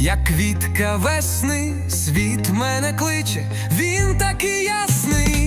як квітка весни, світ мене кличе, він такий ясний.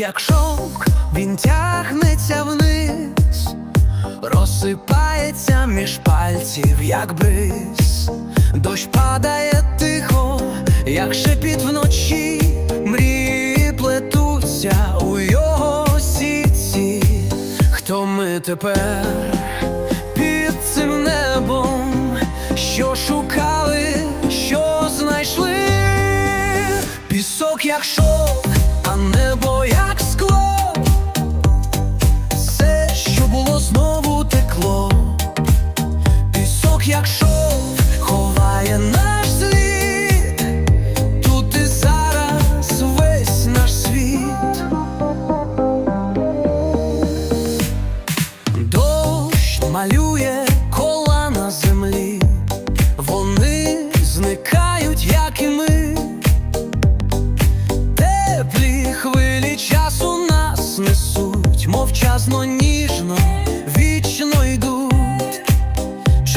як шовк, він тягнеться вниз, розсипається між пальців, як бриз, дощ падає тихо, як шепіт вночі, мрії плетуться у його сітці, хто ми тепер.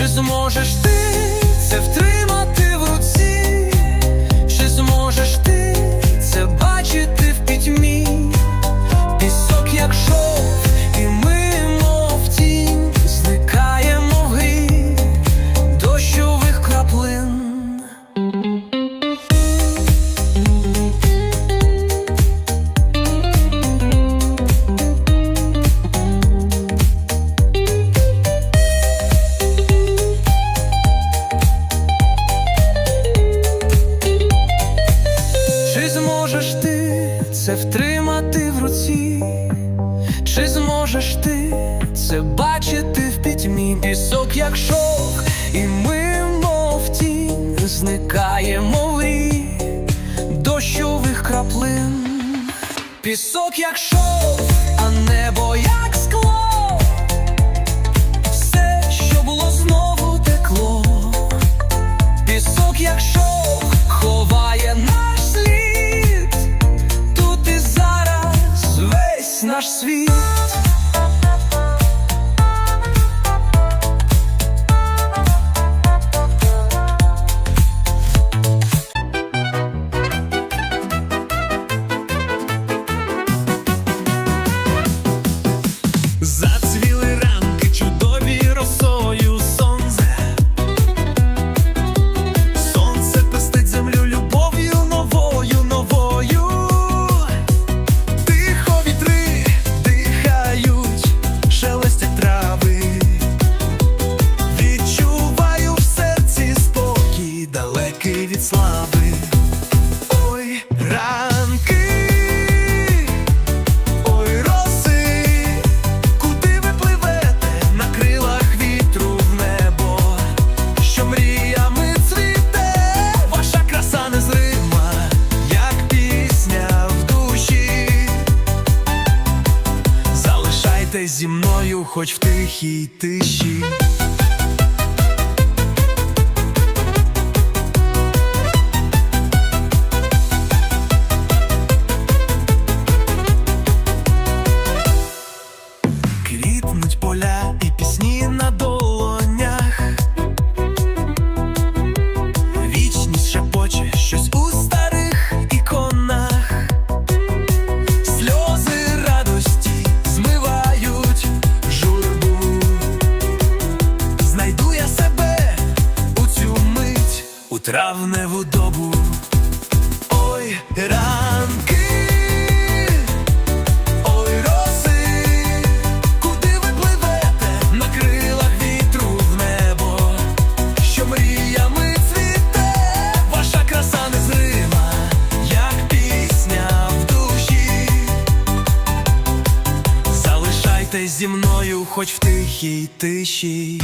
Чи зможеш ти це втримати? ранки, ой, роси, куди ви пливете на крилах вітру в небо, що мріями цвіте, ваша краса незрима, як пісня в душі. Залишайте зі мною, хоч в тихій тиші. травневу добу, ой, ранки, ой, роси, куди ви пливете? На крилах вітру в небо, що мріями цвіте, ваша краса незрима, як пісня в душі. Залишайтесь зі мною, хоч в тихій тиші.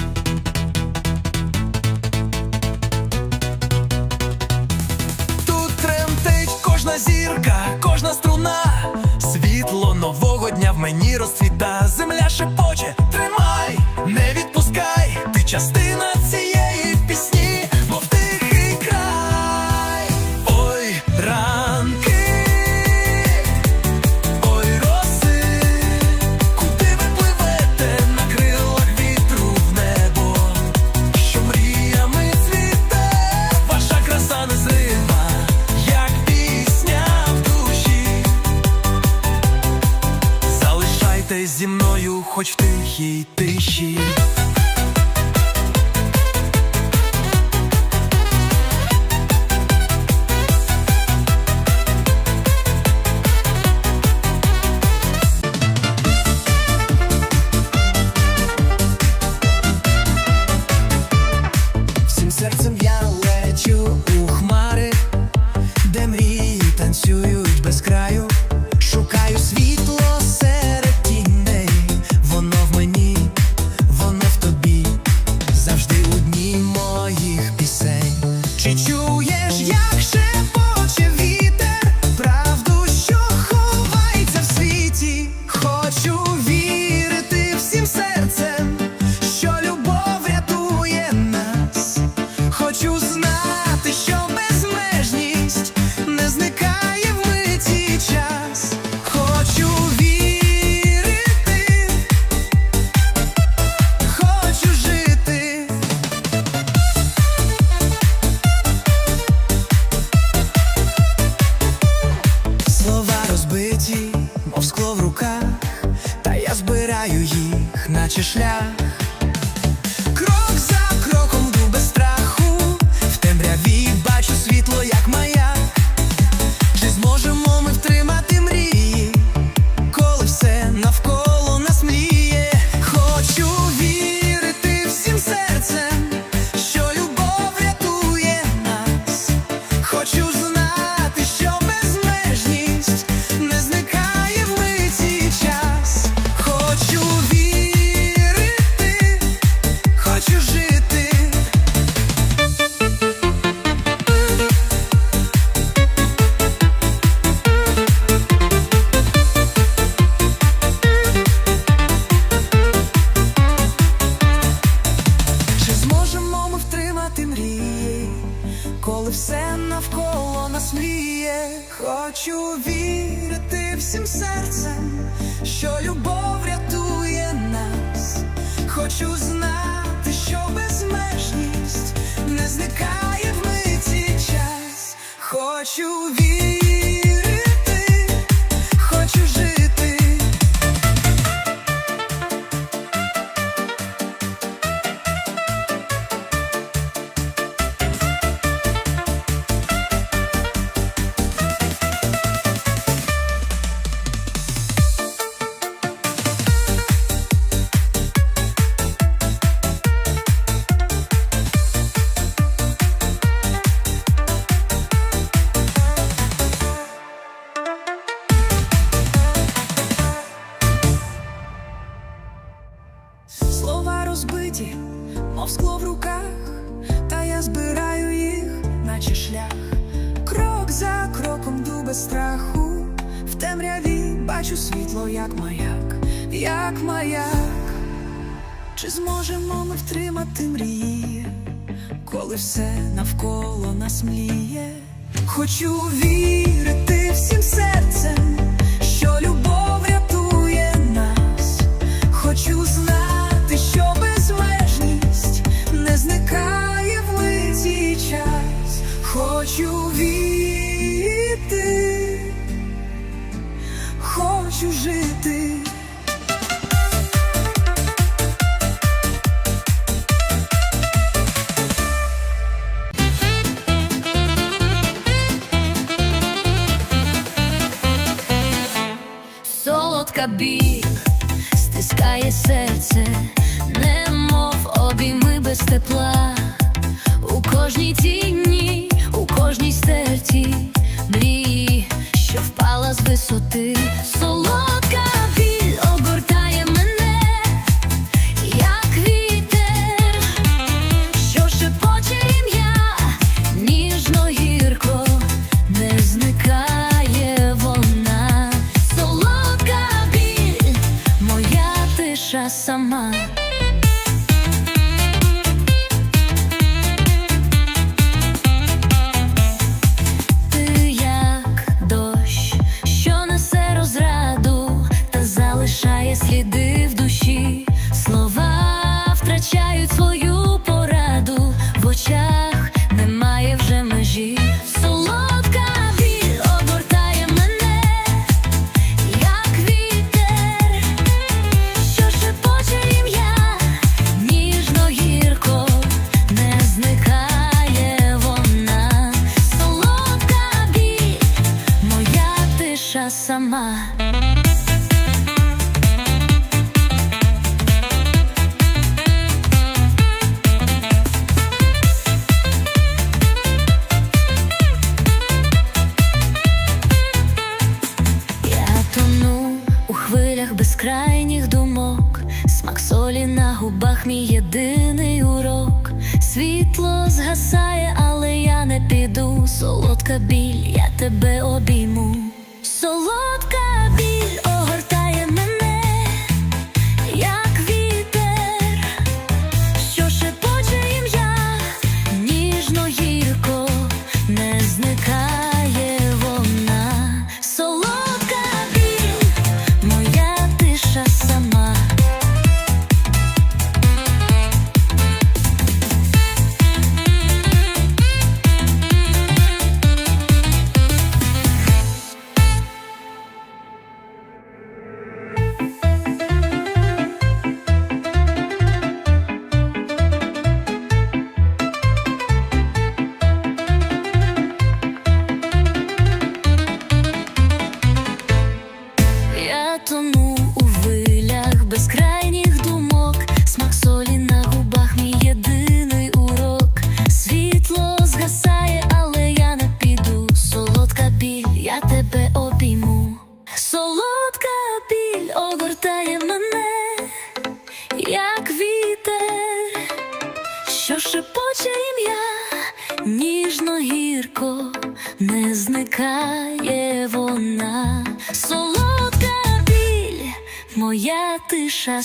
очах мій єдиний урок, світло згасає, але я не піду. Солодка біль, я тебе обійму. Солодка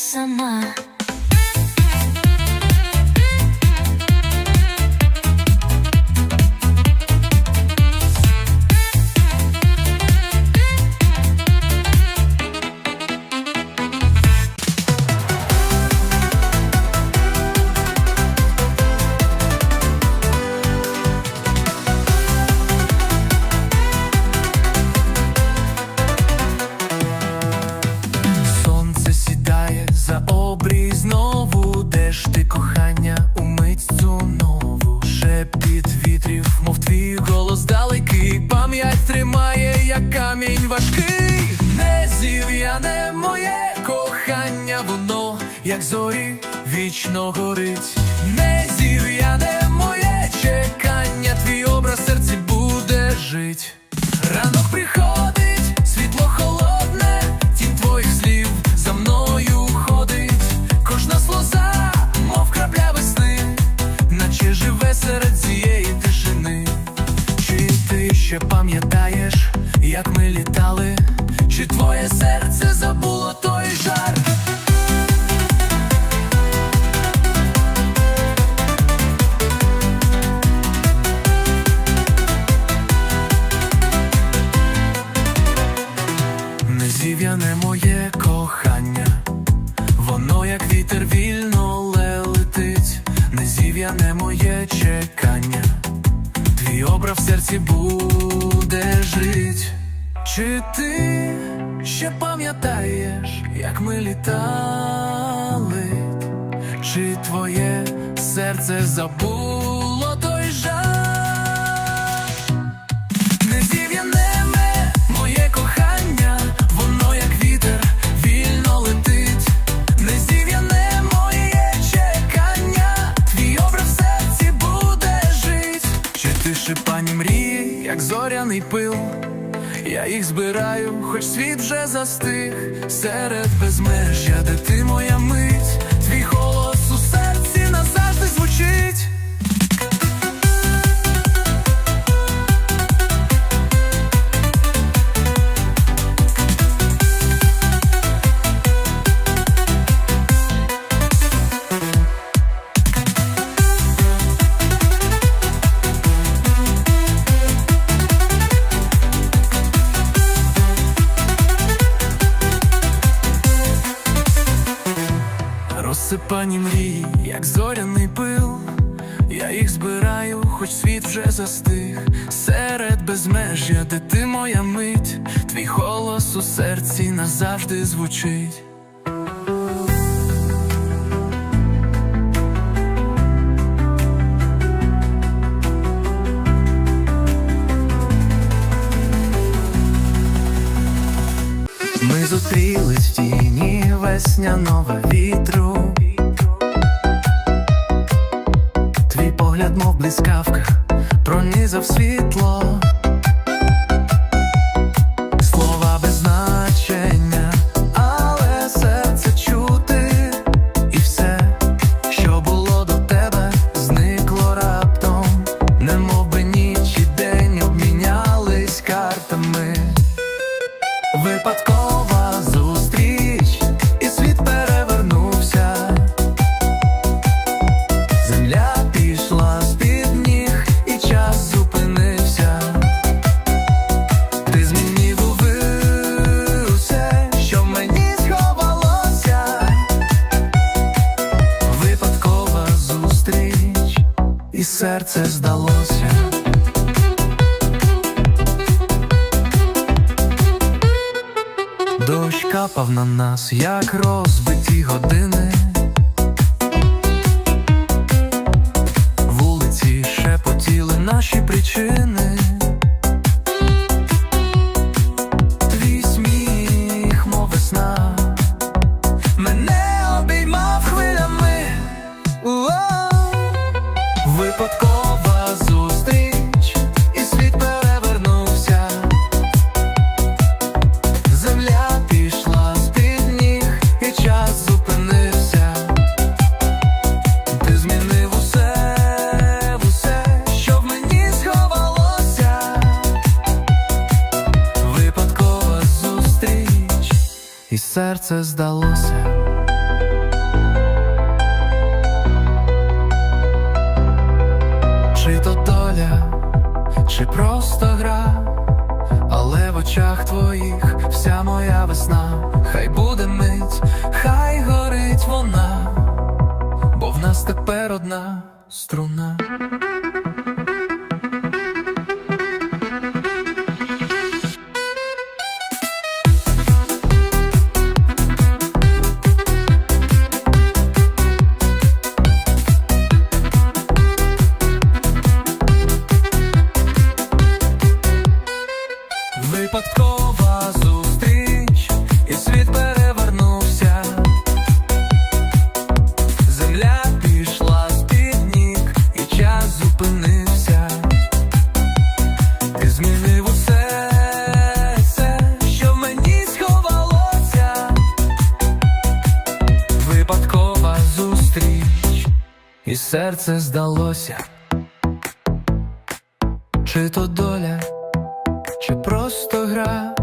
some ще пам'ятаєш, як ми літали, чи твоє серце забуло той жар? Мій в серці буде жить. Чи ти ще пам'ятаєш, як ми літали? Чи твоє серце забуло? то? Чи мрії, як зоряний пил? Я їх збираю, хоч світ вже застиг серед безмежжя, де ти моя мить, твій голос у серці назавжди звучить. У серці назавжди звучить. Ми зустрілись в тіні весняного вітру. Твій погляд, мов блискавка, пронизав світло. Серце здалося. Дощ капав на нас, як розбиті години. Вулиці шепотіли наші причини. Серце здалося. Серце здалося. Чи то доля? чи просто гра,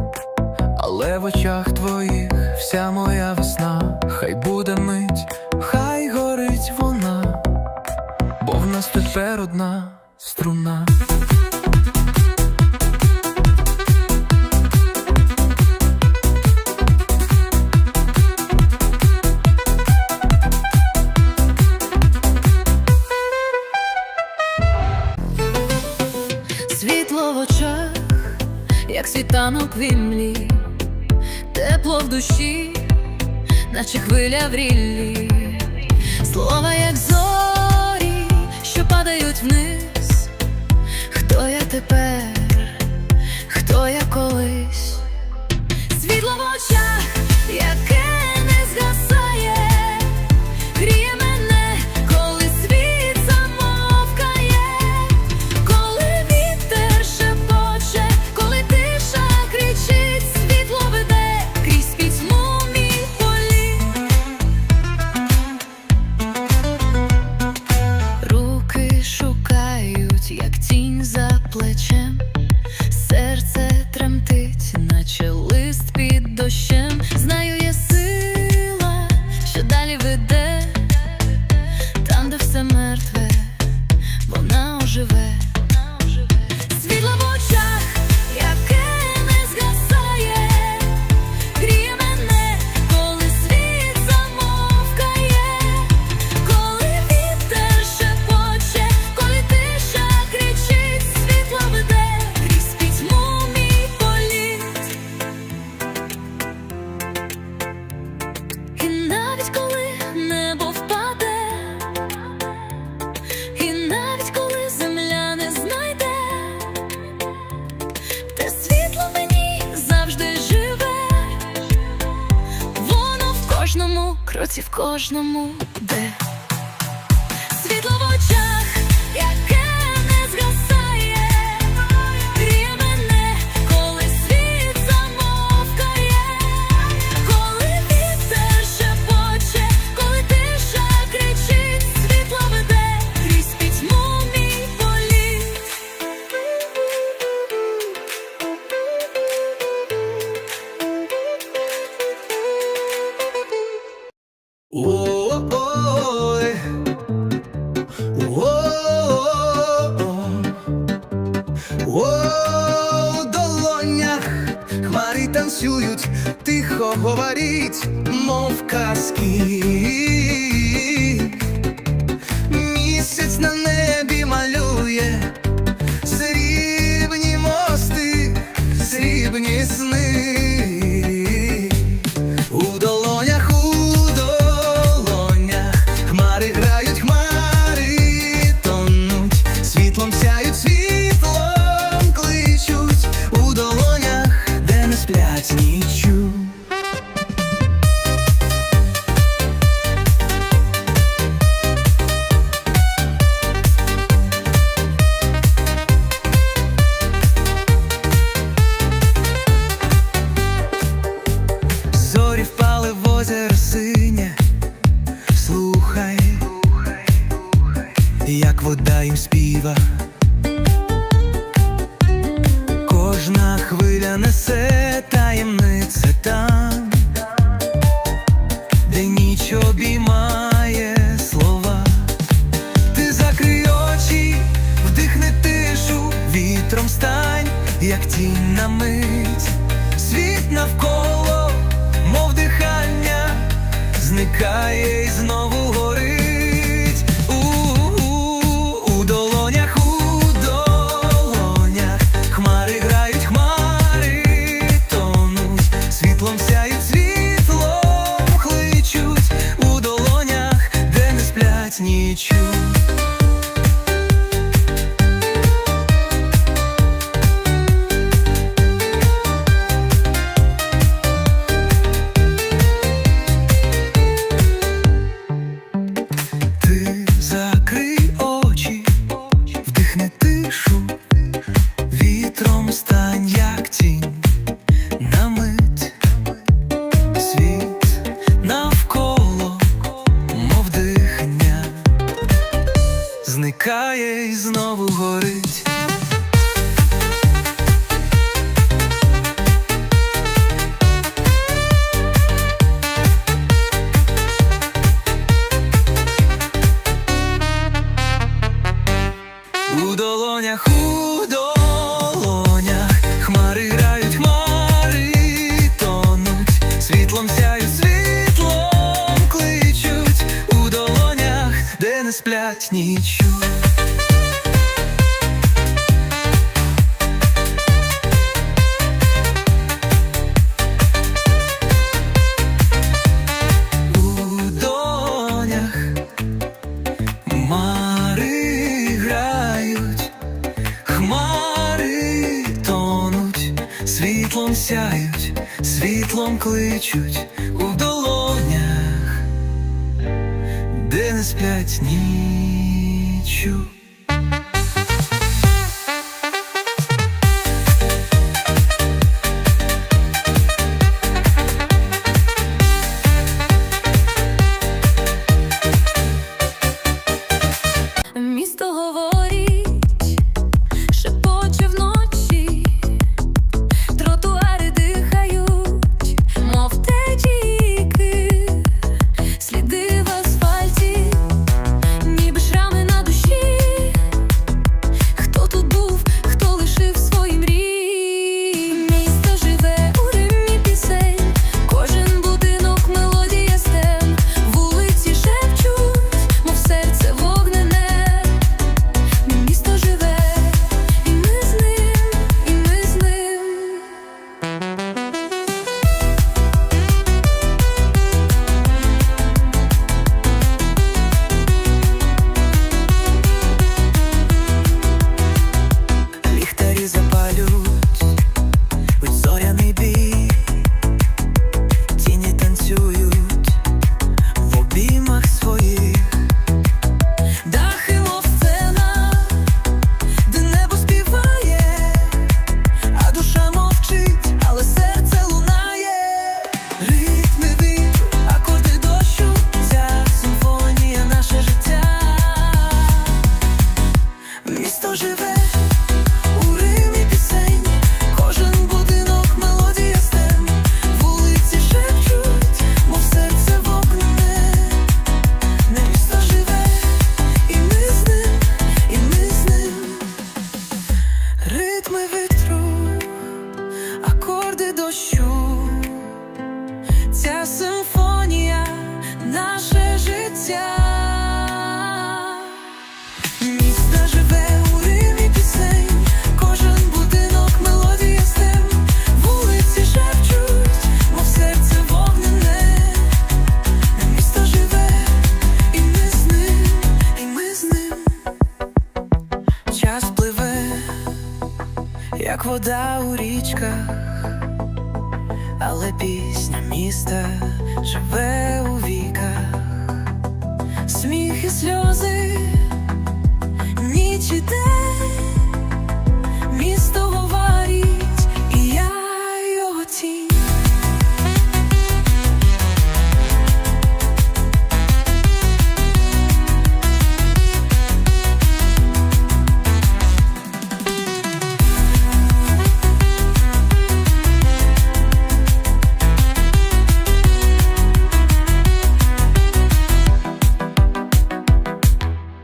але в очах твоїх вся моя весна, хай буде мить, хай горить вона, бо в нас тепер одна струна. Світанок в імлі, тепло в душі, наче хвиля в ріллі, слова, як зорі, у долонях, у долонях, хмари грають, хмари тонуть, світлом сяють, світлом кличуть у долонях, де не сплять ніч. плачуть.